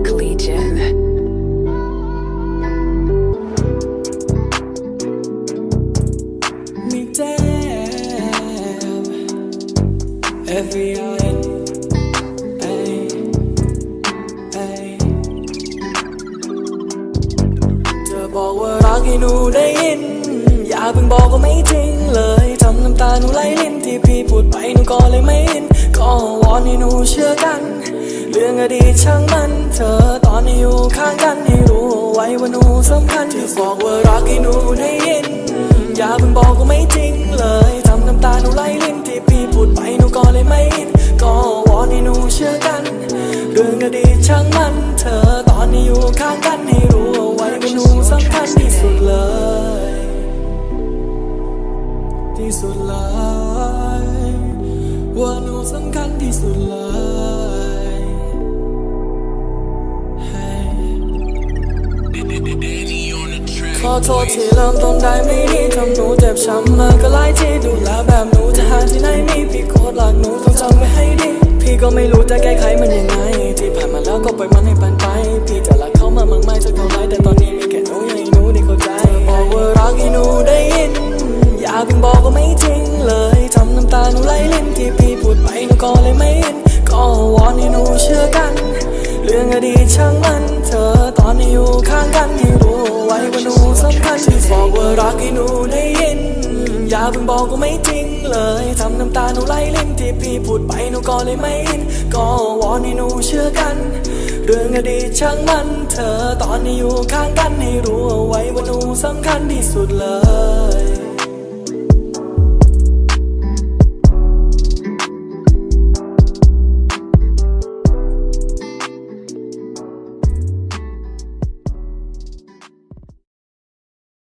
Rock Legion. Me damn every บอกว่ารักให้หนูได้ยิน อย่าเพิ่งบอกว่าไม่จริงเลยทำน้ำตาหนูไหลลินที่พี่พูดไปหนูก็เลยไม่ยินก็วอนให้หนูเชื่อกัน เรื่องอดีตช่างมันเธอตอนนี้อยู่ข้างกันให้รู้ไว้ว่าหนูสำคัญที่บอกว่ารักให้หนูได้ยิน อย่าเพิ่งบอกว่าไม่จริงเลยทำน้ำตาหนูไหลลิ้นที่พี่พูดไปหนูก็เลยไม่อินก็วอนให้หนูเชื่อกัน เรื่องอดีตช่างมันเธอตอนนี้อยู่ข้างกันให้รู้ไว้ว่าหนูสำคัญที่สุดเลย ที่สุดเลยว่าหนูสำคัญที่สุดเลย ขอโทษที่เริ่มต้นได้ไม่ดีทำหนูเจ็บช้ำมาก็หลายที่ดูแลแบบหนูจะหาที่ไหนมีพี่โคตรรักหนูต้องจำไว้ให้ดี พี่ก็ไม่รู้จะแก้ไขมันยังไง ที่ผ่านมาแล้วก็ปล่อยมันให้ผ่านไป พี่จะรักเขามามากมายสักเท่าไรแต่ตอนนี้มีแค่หนูอยากให้หนูได้เข้าใจบอกว่ารักให้หนูได้ยินอย่าเพิ่งบอกว่าไม่จริงเลยทำน้ำตาหนูไหลลิ้นที่พี่พูดไปหนูก็เลยไม่อินก็วอนให้หนูเชื่อกัน เรื่องอดีตช่างมัน เธอ ตอนนี้อยู่ข้างกันให้รู้ไว้ว่าหนูสำคัญที่บอกว่ารักให้หนูได้ยิน อย่าเพิ่งบอกว่าไม่จริงเลยทำน้ำตาหนูไหลลิ้นที่พี่พูดไปหนูก็เลยไม่อิน ก็วอนให้หนูเชื่อกัน เรื่องอดีตช่างมันเธอ ตอนนี้อยู่ข้างกันให้รู้เอาไว้ว่าหนูสำคัญที่สุดเลย